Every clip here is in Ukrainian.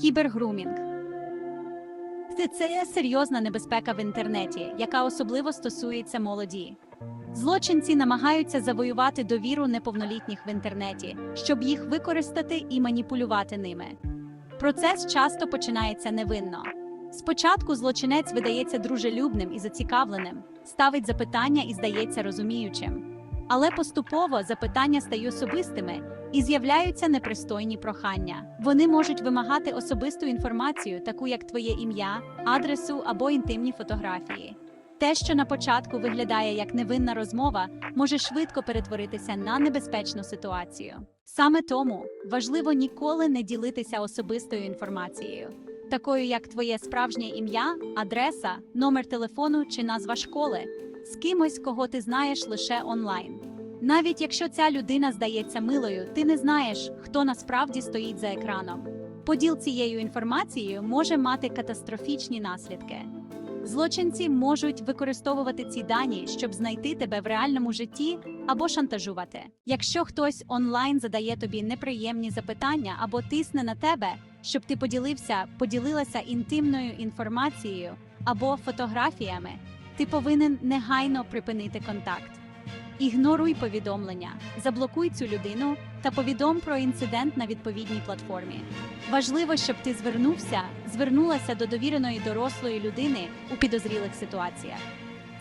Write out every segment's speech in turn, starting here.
Кібергрумінг. Це- Це серйозна небезпека в інтернеті, яка особливо стосується молоді. Злочинці намагаються завоювати довіру неповнолітніх в інтернеті, щоб їх використати і маніпулювати ними. Процес часто починається невинно. Спочатку злочинець видається дружелюбним і зацікавленим, ставить запитання і здається розуміючим. Але поступово запитання стають особистими і з'являються непристойні прохання. Вони можуть вимагати особисту інформацію, таку як твоє ім'я, адресу або інтимні фотографії. Те, що на початку виглядає як невинна розмова, може швидко перетворитися на небезпечну ситуацію. Саме тому важливо ніколи не ділитися особистою інформацією, такою як твоє справжнє ім'я, адреса, номер телефону чи назва школи, з кимось, кого ти знаєш лише онлайн. Навіть якщо ця людина здається милою, ти не знаєш, хто насправді стоїть за екраном. Поділ цією інформацією може мати катастрофічні наслідки. Злочинці можуть використовувати ці дані, щоб знайти тебе в реальному житті або шантажувати. Якщо хтось онлайн задає тобі неприємні запитання або тисне на тебе, щоб ти поділився, поділилася інтимною інформацією або фотографіями, ти повинен негайно припинити контакт. Ігноруй повідомлення, заблокуй цю людину та повідом про інцидент на відповідній платформі. Важливо, щоб ти звернувся, звернулася до довіреної дорослої людини у підозрілих ситуаціях.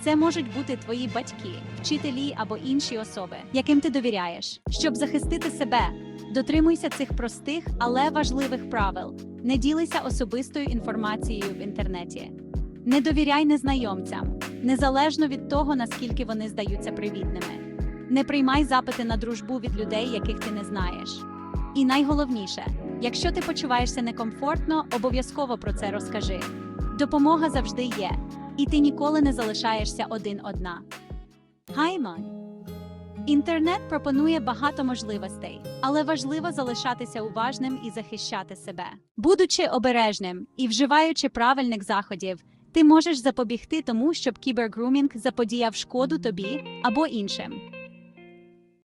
Це можуть бути твої батьки, вчителі або інші особи, яким ти довіряєш. Щоб захистити себе, дотримуйся цих простих, але важливих правил. Не ділися особистою інформацією в інтернеті. Не довіряй незнайомцям, незалежно від того, наскільки вони здаються привітними. Не приймай запити на дружбу від людей, яких ти не знаєш. І найголовніше, якщо ти почуваєшся некомфортно, обов'язково про це розкажи. Допомога завжди є, і ти ніколи не залишаєшся один-одна. Гаймон. Інтернет пропонує багато можливостей, але важливо залишатися уважним і захищати себе. Будучи обережним і вживаючи правильних заходів, ти можеш запобігти тому, щоб кібергрумінг заподіяв шкоду тобі або іншим.